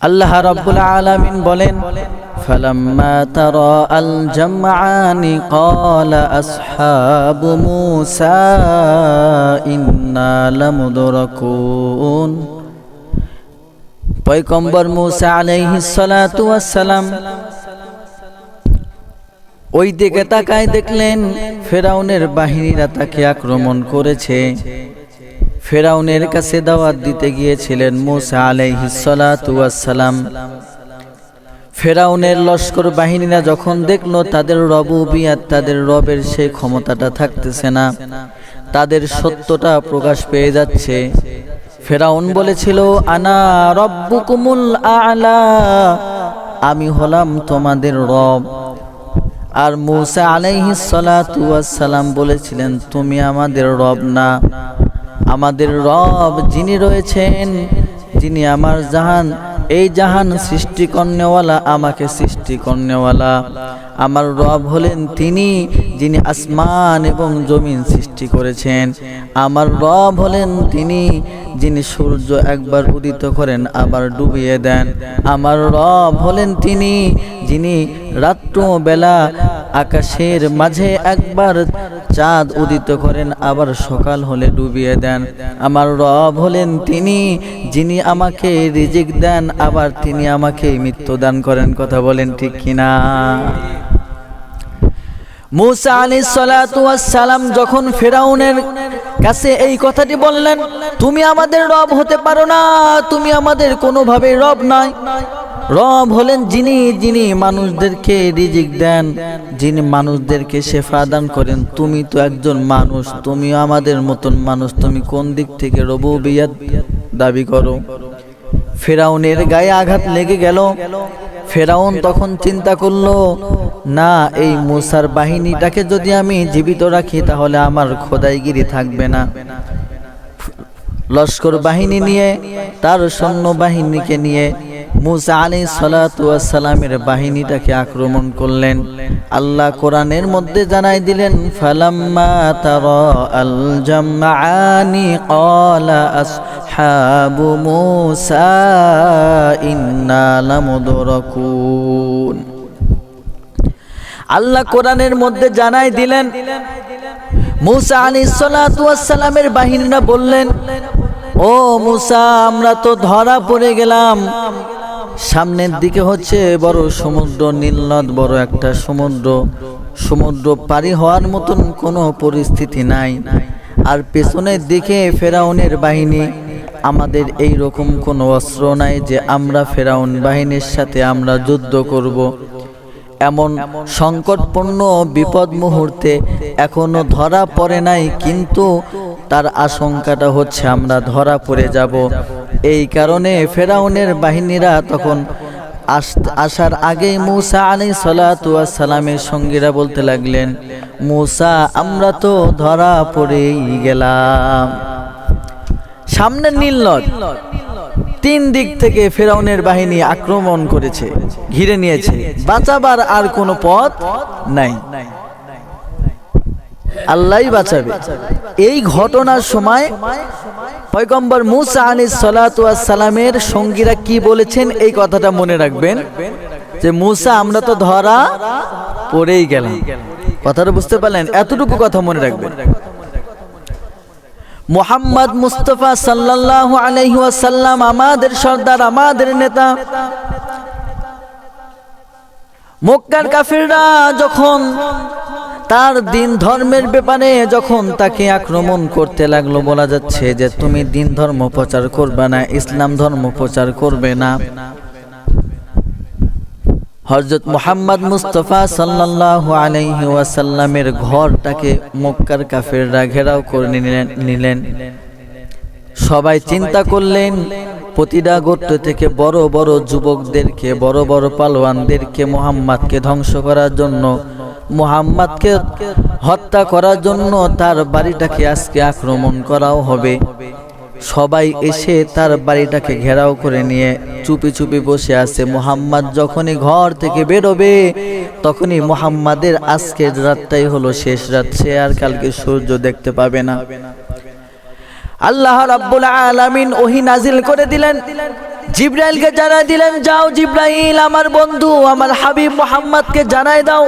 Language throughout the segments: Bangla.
আল্লাহ রাব্বুল আলামিন বলেন فلما ترى الجمعان قال أصحاب موسى إنا لمدركون পয়গম্বর মুসা আলাইহিস সালাতু ওয়াস সালাম ওই দিকে তাকায় দেখলেন ফেরাউনের বাহিনীরা তাকে আক্রমণ করেছে ফেরাউনের কাছে দাওয়াত দিতে গিয়েছিলেন মুসা আলাইহিস সালাতু ওয়াস সালাম ফেরাউনের লস্কর বাহিনীরা যখন দেখল তাদের রবুবিয়াত তাদের রবের সেই ক্ষমতাটা থাকতেছে না, তাদের সত্যটা প্রকাশ পেয়ে যাচ্ছে। ফেরাউন বলেছিল, আনা রব্বুকুমুল আলা, আমি হলাম তোমাদের রব। আর মুসা আলাইহিস সালাতু ওয়াস সালাম বলেছিলেন, তুমি আমাদের রব না। আমাদের রব যিনি রয়েছেন, যিনি আমার জাহান, এই জাহান সৃষ্টি কর্ণেওয়ালা আমাকে সৃষ্টি কর্ণেওয়ালা আমার রব হলেন তিনি, যিনি আসমান এবং জমিন সৃষ্টি করেছেন। আমার রব হলেন তিনি যিনি সূর্য একবার উদিত করেন, আবার ডুবিয়ে দেন। আমার রব হলেন তিনি, যিনি রাত্র বেলা আকাশের মাঝে একবার চাঁদ উদিত করেন, আবার সকাল হলে ডুবিয়ে দেন। আমার রব হলেন তিনি, যিনি আমাকে রিজিক দেন, আবার তিনি আমাকে মৃত্যু দান করেন। কথা বলেন ঠিক কিনা? মুসা আলী সালাম যখন ফেরাউনের কাছে এই কথাটি বললেন, তুমি আমাদের রব হতে পারো না, তুমি আমাদের কোনোভাবে রব নাই। রব হলেন যিনি যিনি মানুষদেরকে রিজিক দেন, যিনি মানুষদেরকে শেফা দান করেন। তুমি তো একজন মানুষ তুমিও আমাদের মতন মানুষ, তুমি কোন দিক থেকে রবুবিয়াত দাবি করো? ফেরাউনের গায়ে আঘাত লেগে গেল। ফেরাউন তখন চিন্তা করল, না, এই মুসার বাহিনীটাকে যদি আমি জীবিত রাখি, তাহলে আমার খোদাইগিরি থাকবে না। লস্কর বাহিনী নিয়ে, তার সৈন্য বাহিনীকে নিয়ে মুসা আলী সালামের বাহিনীটাকে আক্রমণ করলেন। আল্লাহ কোরআনের মধ্যে জানাই দিলেন, ফালাম্মা আল ক্বালা আসহাবু মুসা আল্লাহ কোরআনের মধ্যে জানাই দিলেন, মুসা আলী সালামের বাহিনীরা বললেন, ও মুসা, আমরা তো ধরা পড়ে গেলাম। সামনের দিকে হচ্ছে বড় সমুদ্র নীলনদ বড় একটা সমুদ্র। সমুদ্র পারি হওয়ার মতন কোনো পরিস্থিতি নাই। আর পেছনের দিকে ফেরাউনের বাহিনী, আমাদের এই রকম কোনো অস্ত্র নাই যে আমরা ফেরাউন বাহিনীর সাথে আমরা যুদ্ধ করব। এমন সংকটপূর্ণ বিপদ মুহূর্তে এখনও ধরা পড়ে নাই, কিন্তু তার আশঙ্কাটা হচ্ছে আমরা ধরা পড়ে যাব। এই কারণে ফেরাউনের বাহিনীরা তখন আসার আগেই মুসা আলী সালামের সঙ্গীরা বলতে লাগলেন, মুসা, আমরা তো ধরা পড়েই গেলাম। সামনে নীলনদ তিন দিক থেকে ফেরাউনের বাহিনী আক্রমণ করেছে, ঘিরে নিয়েছে। বাঁচাবার আর কোনো পথ নাই। আল্লাহ বাঁচাবে। এই ঘটনার সময় পয়গম্বর মুসা আলী সালামের সঙ্গীরা কি বলেছেন? এই কথাটা মনে রাখবেন যে মুসা, আমরা তো ধরা পড়েই গেলাম। কথাটা বুঝতে পারলেন? এতটুকু কথা মনে রাখবেন। মোহাম্মদ মুস্তফা সাল্লাহ আলহি ওয়াসাল্লাম আমাদের সর্দার, আমাদের নেতা। মক্কার কাফিররা যখন তার দিন ধর্মের ব্যাপারে যখন তাকে আক্রমণ করতে লাগল, বলা যাচ্ছে যে তুমি দিন ধর্ম প্রচার করবে না, ইসলাম ধর্ম প্রচার করবে না। হজরত মোহাম্মদ মুস্তফা সাল্লাহ আলাইহি ওয়াসাল্লামের ঘরটাকে মক্কার কাফেররা ঘেরাও করে নিলেন। সবাই চিন্তা করলেন, প্রতিটা গোত্র থেকে বড় বড় যুবকদেরকে, বড় বড় পালোয়ানদেরকে, মোহাম্মদকে ধ্বংস করার জন্য মোহাম্মদকে হত্যা করার জন্য তার বাড়িটাকে আজকে আক্রমণ করাও হবে। সবাই এসে তার বাড়িটাকে ঘেরাও করে নিয়ে চুপি চুপি বসে আছে। মোহাম্মদ যখনই ঘর থেকে বেরোবে, তখনই মোহাম্মদের আজকের রাতটাই হলো শেষ রাত। সে আর কালকে সূর্য দেখতে পাবে না। আল্লাহ রাব্বুল আলামিন ওহি নাজিল করে দিলেন। জিব্রাইলকে জানাই দিলেন, যাও জিব্রাইল, আমার বন্ধু, আমার হাবিব মোহাম্মদকে জানাই দাও।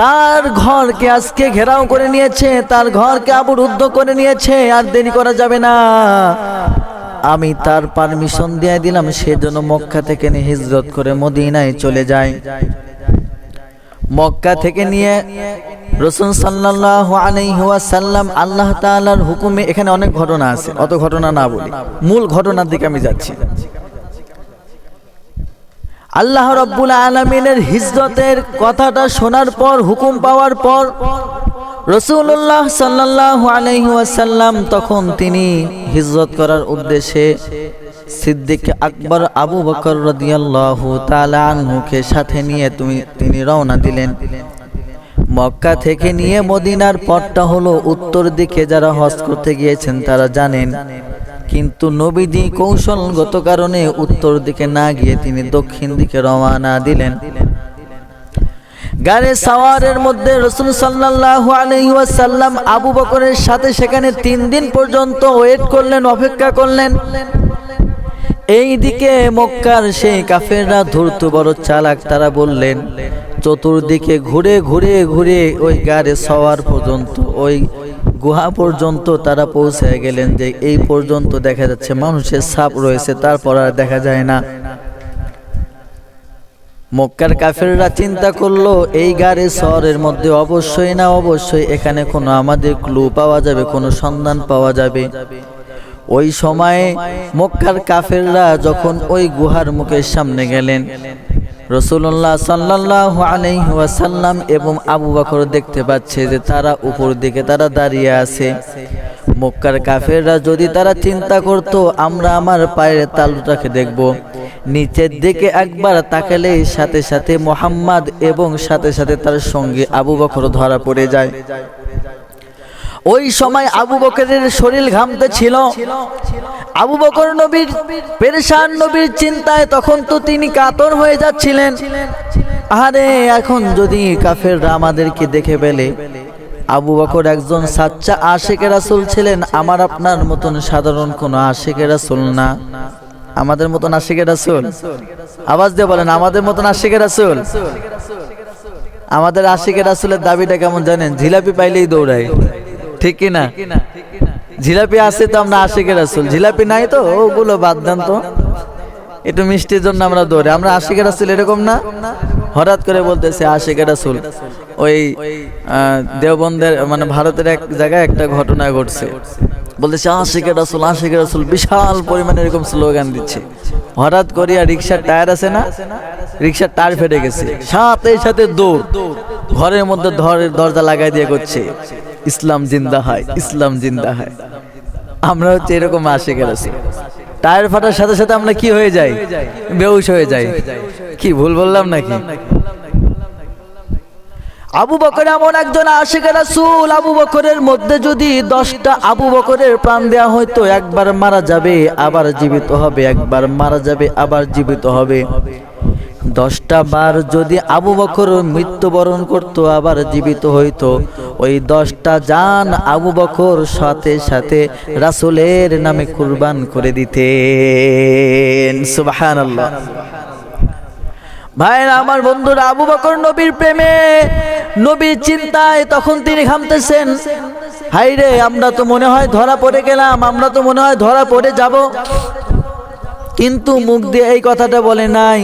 তার ঘরকে আজকে ঘেরাও করে নিয়েছে, তার ঘরকে অবরুদ্ধ করে নিয়েছে, আর দেরি করা যাবে না। আমি তার পারমিশন দিয়ে দিলাম সেজন্য মক্কা থেকে নিয়ে হিজরত করে মদিনায় চলে যায়। মক্কা থেকে নিয়ে রসুল সাল্লাহ আলাইহাসাল্লাম আল্লাহ তাআলার হুকুমে, এখানে অনেক ঘটনা আছে, অত ঘটনা না বলি। মূল ঘটনার দিকে আমি যাচ্ছি। আল্লাহ রব্বুল আলমিনের হিজরতের কথাটা শোনার পর, হুকুম পাওয়ার পর রসুল্লাহ সাল্লাহ আলহিহাসাল্লাম তখন তিনি হিজরত করার উদ্দেশ্যে সিদ্দিক আকবর আবু বকর রদিয়াল্লাহু তাআলা আনহুকে সাথে নিয়ে তুমি, তিনি রওনা দিলেন। মক্কা থেকে নিয়ে মদিনার পথটা হলো উত্তর দিকে যারা হজ করতে গিয়েছেন তারা জানেন কিন্তু নবীজি কৌশলগত কারণে উত্তর দিকে না গিয়ে তিনি দক্ষিণ দিকে রওনা দিলেন। গাড়ি সাওয়ারের মধ্যে রসুল সাল্লাল্লাহু আলাইহি ওয়াসাল্লাম আবু বকরের সাথে সেখানে তিন দিন পর্যন্ত ওয়েট করলেন, অপেক্ষা করলেন। এই দিকে মক্কার সেই কাফেররা ধূর্ত বড় চালাক, তারা বললেন, চতুর্দিকে ঘুরে ঘুরে ঘুরে ওই গাড়ি সওয়ার পর্যন্ত ওই গুহা পর্যন্ত তারা পৌঁছে গেলেন যে এই পর্যন্ত দেখা যাচ্ছে মানুষের সাপ রয়েছে, তারপর আর দেখা যায় না। মক্কার কাফেররা চিন্তা করল, এই গাড়ি শহরের মধ্যে অবশ্যই না, অবশ্যই এখানে কোনো আমাদের ক্লু পাওয়া যাবে, কোনো সন্ধান পাওয়া যাবে। ওই সময়ে মক্কার কাফেররা যখন ওই গুহার মুখের সামনে গেলেন রসুল্লাহ সাল্লাহ আলহিহাসাল্লাম এবং আবু বকর দেখতে পাচ্ছে যে তারা উপর দিকে তারা দাঁড়িয়ে আছে। মক্কার কাফেররা যদি তারা চিন্তা করত, আমরা আমার পায়ের তালুটাকে দেখব। নিচের দিকে একবার তাকালেই সাথে সাথে মোহাম্মদ এবং সাথে সাথে তার সঙ্গে আবু বকর ধরা পড়ে যায়। ওই সময় আবু বকরের শরীর ঘামতে ছিল। আবু বকর নবীর, পেরেশান নবীর চিন্তায় তখন তো তিনি কাতর হয়ে যাচ্ছিলেন। আরে এখন যদি কাফেররা আমাদেরকে দেখে পেলে আবু বকর একজন সাচ্চা আশেকের রাসুল ছিলেন, আমার আপনার মতন সাধারণ কোনো আশেকের রাসুল না। আমাদের মতন আশেকের রাসুল? আওয়াজ দিয়ে বলেন, আমাদের মতন আশেকের রাসুল? আমাদের আশেকের রাসুলের দাবিটা কেমন জানেন? জিলাপি পাইলেই দৌড়ায়। ঠিক কি না জিলাপি আছে তো আমরা আশিকের রাসুল। জিলাপি নাই তো? ওগুলো বাদ দেন তো। একটু মিষ্টির জন্য আমরা দৌড়ে। আমরা আশিকের রাসুল এরকম না? হঠাৎ করে বলতেছে আশিকের রাসুল, ওই দেওবন্দের মানে ভারতের এক জায়গায় একটা ঘটনা ঘটছে। বলতেছে আশিকের রাসুল আশিকের রাসুল বিশাল পরিমাণে এরকম স্লোগান দিচ্ছে। হঠাৎ করিয়া রিক্সার টায়ার আছে না? রিক্সার টায়ার ফেটে গেছে। সাথে সাথে দৌড়। ঘরের মধ্যে দরজা লাগাই দিয়ে করছে। ইসলাম জিন্দা হয়, ইসলাম জিন্দা হয়। আমরা হচ্ছে এরকম আসে গেছি টায়ার ফাটার সাথে সাথে আমরা কি হয়ে যাই? বেউস হয়ে যাই। কি ভুল বললাম নাকি? আবু বকর এমন একজন আশেখ রাসূল। আবু বকরের মধ্যে যদি দশটা আবু বকরের প্রাণ দেওয়া হয়তো একবার মারা যাবে, আবার জীবিত হবে। একবার মারা যাবে, আবার জীবিত হবে। দশটা বার যদি আবু বকর মৃত্যুবরণ করত, আবার জীবিত হইতো, ওই দশটা যান আবু বকর সাথে সাথে রাসুলের নামে কুরবান করে সুবাহান ভাইরা, আমার বন্ধুরা, আবু বকর নবীর প্রেমে নবীর চিন্তায় তখন তিনি ঘামতেছেন। হাইরে আমরা তো মনে হয় ধরা পড়ে গেলাম, আমরা তো মনে হয় ধরা পড়ে যাব। কিন্তু মুখ দিয়ে এই কথাটা বলে নাই।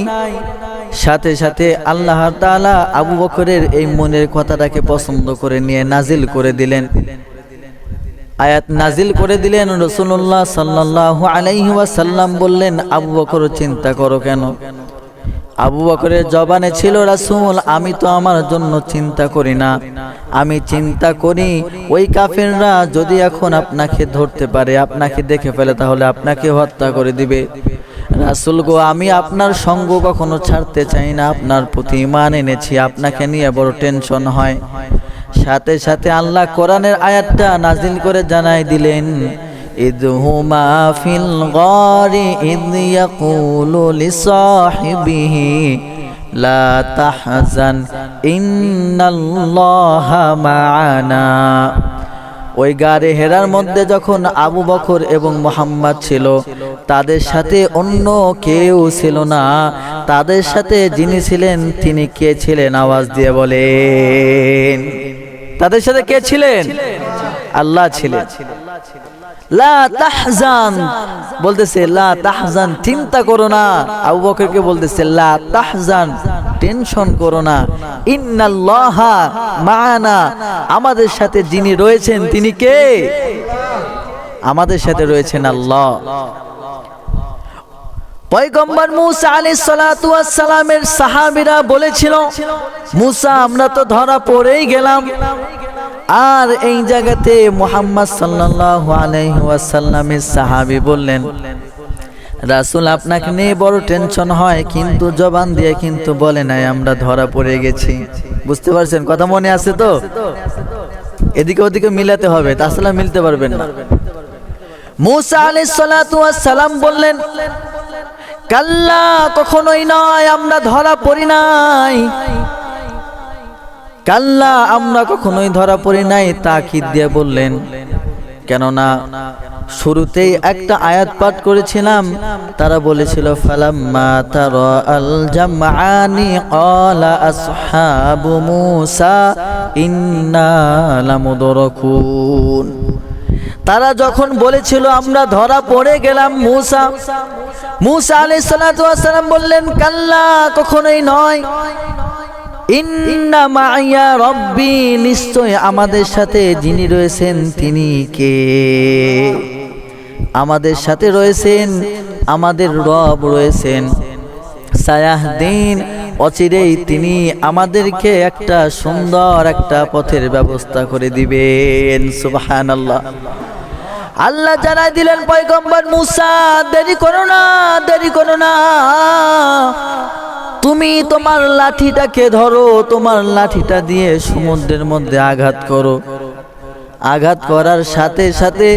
সাথে সাথে আল্লাহ তাআলা আবু বকরের এই মনের কথাটাকে পছন্দ করে নিয়ে নাজিল করে দিলেন। আয়াত নাজিল করে দিলেন রসুল্লাহ সাল্লাহ আলাইহি ওয়াসাল্লাম বললেন, আবু বকর, চিন্তা করো কেন? আবু বকরের জবানে ছিল, রাসুল, আমি তো আমার জন্য চিন্তা করি না। আমি চিন্তা করি, ওই কাফেররা যদি এখন আপনাকে ধরতে পারে, আপনাকে দেখে ফেলে, তাহলে আপনাকে হত্যা করে দিবে। রাসুল গো, আমি আপনার সঙ্গ কখনো ছাড়তে চাই না। আপনার প্রতি ইমান এনেছি, আপনাকে নিয়ে বড় টেনশন হয়। সাথে সাথে আল্লাহ কোরআনের আয়াতটা নাজিল করে জানাই দিলেন ইদহুমা গরি লা তাহজান ওই গাড়ে হেরার মধ্যে যখন আবু বকর এবং মোহাম্মদ ছিল তাদের সাথে অন্য কেউ ছিল না। তাদের সাথে যিনি ছিলেন তিনি কে ছিলেন? আওয়াজ দিয়ে বলেন। তাদের সাথে কে ছিলেন? আল্লাহ ছিলেন। লা তাহজান। বলতেছে লা তাহজান চিন্তা করো না। আবু বকরকে বলতেছে লা তাহজান। টেনশন করো না। ইন্নাল্লাহা মাআনা। আমাদের সাথে যিনি রয়েছেন, তিনি কে? আমাদের সাথে রয়েছেন আল্লাহ। পয়গম্বর মুসা ওয়াস সালামের সাহাবীরা বলেছিল, মুসা, আমরা তো ধরা পড়েই গেলাম। আর এই জায়গাতে মোহাম্মদ সাল্লাল্লাহু আলাইহি ওয়াসাল্লামের সাহাবী বললেন রাসূল আপনাকে নিয়ে বড় টেনশন হয়, কিন্তু জবান দিয়ে কিন্তু বলে নাই, আমরা ধরা পড়ে গেছি। বুঝতে পারছেন? কথা মনে আছে তো? এদিকে ওদিকে মিলাতে হবে তাছাড়া মিলতে পারবেন না। মুসা আলাইহিস সালাম বললেন, কাল্লা, কখনোই নয়, আমরা ধরা পড়ি নাই। কাল্লা, আমরা কখনোই ধরা পড়ি নাই, তাকিদ দিয়ে বললেন। কেননা শুরুতেই একটা আয়াত পাঠ করেছিলাম, তারা বলেছিল তারা আল তারা যখন বলেছিল, আমরা ধরা পড়ে গেলাম মূসা মূসা ওয়াস সালাম বললেন, কাল্লা, কখনোই নয়। ইন্না মাইয়া নিশ্চয় আমাদের সাথে যিনি রয়েছেন তিনি কে? আমাদের সাথে রয়েছেন, আমাদের রব রয়েছেন। সায়াহদিন অচিরেই তিনি আমাদেরকে একটা সুন্দর একটা পথের ব্যবস্থা করে দিবেন, সুবহানাল্লাহ। আল্লাহ জানাই দিলেন, পয়গম্বর মুসা, দেরি করো না, দেরি করো না। তুমি তোমার লাঠিটাকে ধরো, তোমার লাঠিটা দিয়ে সমুদ্রের মধ্যে আঘাত করো। আঘাত করার সাথে সাথে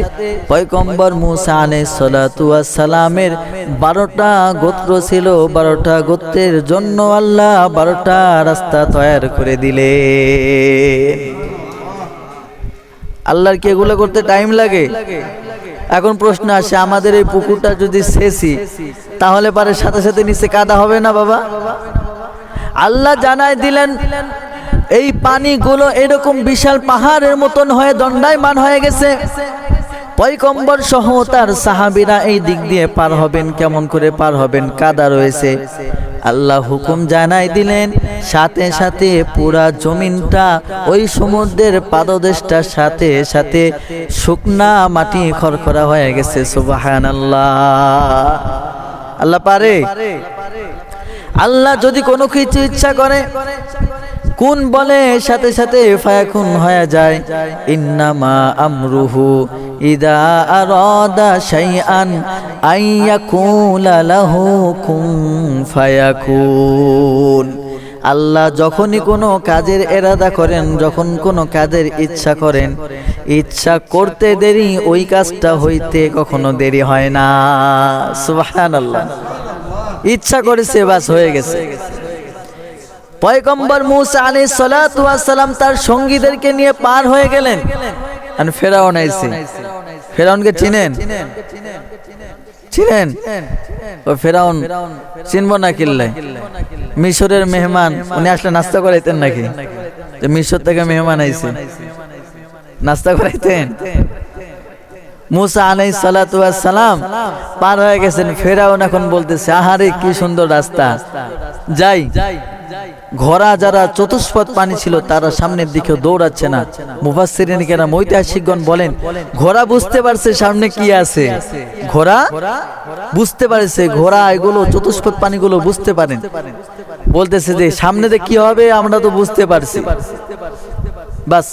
পয়কম্বর মুসা সালাতু সালামের বারোটা গোত্র ছিল। বারোটা গোত্রের জন্য আল্লাহ বারোটা রাস্তা তৈরি করে দিলে। আল্লাহর কি এগুলো করতে টাইম লাগে? এখন প্রশ্ন আসে, আমাদের এই পুকুরটা যদি শেষই, তাহলে পারে সাথে সাথে নিচে কাদা হবে না বাবা? আল্লাহ জানাই দিলেন এই পানিগুলো এরকম বিশাল পাহাড়ের মতন হয়ে দণ্ডায়মান হয়ে গেছে। পয়কম্বর সহ তার সাহাবিরা এই দিক দিয়ে পার হবেন, কেমন করে পার হবেন, কাদা রয়েছে। আল্লাহ হুকুম জানাই দিলেন, সাথে সাথে পুরা জমিনটা ওই সমুদ্রের পাদদেশটার সাথে সাথে শুকনা মাটি খরখরা হয়ে গেছে সুবাহান আল্লাহ আল্লাহ পারে? আল্লাহ যদি কোনো কিছু ইচ্ছা করে কোন বলে সাথে সাথে ফায়াকুন হয়ে যায়। ইন্নামা আমরুহু ইদা আরাদা শাইআন আইয়াকুলা লাহু কুন ফায়াকুন। আল্লাহ যখনই কোনো কাজের এরাদা করেন, যখন কোনো কাজের ইচ্ছা করেন, ইচ্ছা করতে দেরি, ওই কাজটা হইতে কখনো দেরি হয় না। সুবহানাল্লাহ। ইচ্ছা করেছে, বাস হয়ে গেছে। পয়গম্বর মুসা আলী সালাম তার সঙ্গীদেরকে নিয়ে পার হয়ে গেলেন। ফেরাউন আইছে। ফেরাউনকে চিনেন? চিনেন? ও ফেরাউন, চিনবো না কিল্লে মিশরের মেহমান, উনি আসলে নাস্তা করাইতেন নাকি? মিশর থেকে মেহমান আইছে। নাস্তা করাইতেন? মুসা আলাই সালাম পার হয়ে গেছেন। ফেরাউন এখন বলতেছে, আহারে, কি সুন্দর রাস্তা। যাই। ঘোড়া যারা চতুষ্পদ পানি ছিল, তারা সামনের দিকে দৌড়াচ্ছে না। মুফাসসিরিন কেরাম, ঐতিহাসিকগণ বলেন, ঘোড়া বুঝতে পারছে সামনে কি আছে। ঘোড়া বুঝতে পারছে, ঘোড়া এগুলো চতুষ্পদ পানিগুলো বুঝতে পারেন। বলতেছে যে, সামনে কি হবে আমরা তো বুঝতে পারছি। বাস,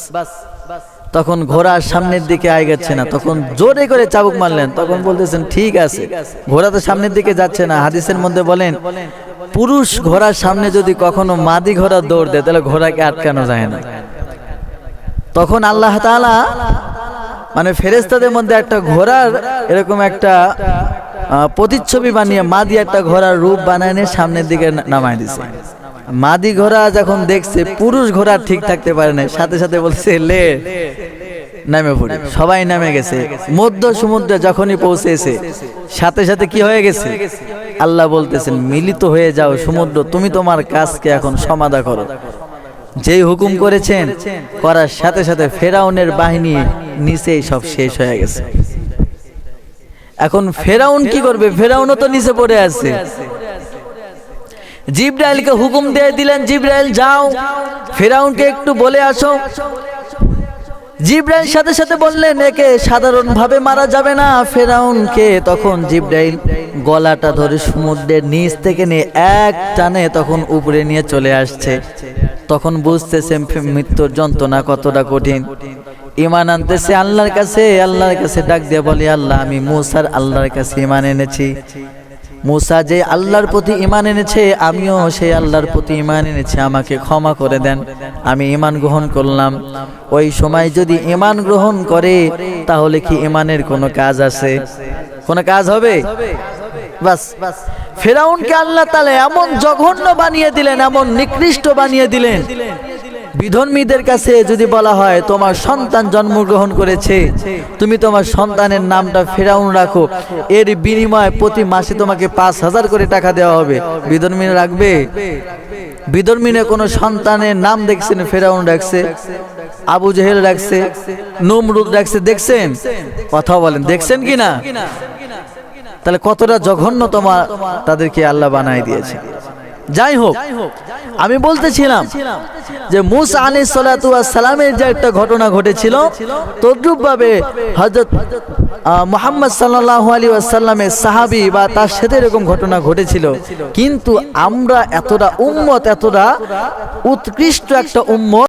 তখন ঘোড়ার সামনের দিকে আয় গেছে না। তখন জোরে করে চাবুক মারলেন। তখন বলতেছেন, ঠিক আছে। ঘোড়া তো সামনের দিকে যাচ্ছে না। হাদিসের মধ্যে বলেন পুরুষ ঘোড়ার সামনে যদি কখনো মাদি ঘোড়া দৌড় দেয়, তাহলে ঘোড়াকে আটকানো যায় না। তখন আল্লাহ তাআলা মানে ফেরেস্তাদের মধ্যে একটা ঘোড়ার এরকম একটা প্রতিচ্ছবি বানিয়ে মাদি একটা ঘোড়ার রূপ বানায় নিয়ে সামনের দিকে নামায় দিছে। মাদি ঘোড়া যখন দেখছে, পুরুষ ঘোড়া ঠিক থাকতে পারে না সাথে সাথে বলছে, লে, নামে পড়ে। সবাই নামে গেছে। মধ্য সমুদ্রে যখনই পৌঁছেছে, সাথে সাথে কি হয়ে গেছে? আল্লাহ বলতেছেন, মিলিত হয়ে যাও সমুদ্র, তুমি তোমার কাজকে এখন সমাধা করো। যেই হুকুম করেছেন, করার সাথে সাথে ফেরাউনের বাহিনী নিচেই সব শেষ হয়ে গেছে। এখন ফেরাউন কি করবে? ফেরাউনও তো নিচে পড়ে আছে। জিব্রাইলকে হুকুম দিয়ে দিলেন, জিব্রাইল, যাও। ফেরাউনকে একটু বলে আসো। জিব্রাইল সাথে সাথে বললেন, একে সাধারণভাবে মারা যাবে না। ফেরাউনকে তখন জিব্রাইল গলাটা ধরে সমুদ্রের নিচ থেকে নিয়ে এক টানে তখন উপরে নিয়ে চলে আসছে। তখন বুঝতেছে মৃত্যুর যন্ত্রণা কতটা কঠিন। ইমান আনতেছে আল্লাহর কাছে আল্লাহর কাছে ডাক দিয়ে বলি, আল্লাহ, আমি মুসার আল্লাহর কাছে ইমান এনেছি। মুসা যে আল্লাহর প্রতি ইমান এনেছে, আমিও সেই আল্লাহর প্রতি ইমান এনেছে, আমাকে ক্ষমা করে দেন। আমি ইমান গ্রহণ করলাম। ওই সময় যদি ইমান গ্রহণ করে, তাহলে কি ইমানের কোনো কাজ আছে? কোনো কাজ হবে? বাস ফেরাউনকে আল্লাহ তালে এমন জঘন্য বানিয়ে দিলেন, এমন নিকৃষ্ট বানিয়ে দিলেন বিধর্মীদের কাছে যদি বলা হয়, তোমার সন্তান জন্মগ্রহণ করেছে, তুমি তোমার সন্তানের নামটা ফেরাউন রাখো। এর বিনিময়ে প্রতি মাসে তোমাকে পাঁচ হাজার করে টাকা দেওয়া হবে। বিধর্মীরা রাখবে? বিধর্মীনে কোনো সন্তানের নাম দেখছেন, ফেরাউন রাখছে, আবু জেহেল রাখছে, নমরুদ রাখছে, দেখছেন? কথা বলেন, দেখছেন কি না? তাহলে কতটা জঘন্য তোমার তাদেরকে আল্লাহ বানাই দিয়েছে। যাই হোক আমি বলতেছিলাম যে মুসা আলী সালামের যে একটা ঘটনা ঘটেছিল তদ্রুপ ভাবে হজরত মোহাম্মদ সাল্লাহ আলী আসাল্লামের সাহাবি বা তার সাথে এরকম ঘটনা ঘটেছিল। কিন্তু আমরা এতটা উম্মত এতটা উৎকৃষ্ট একটা উম্মত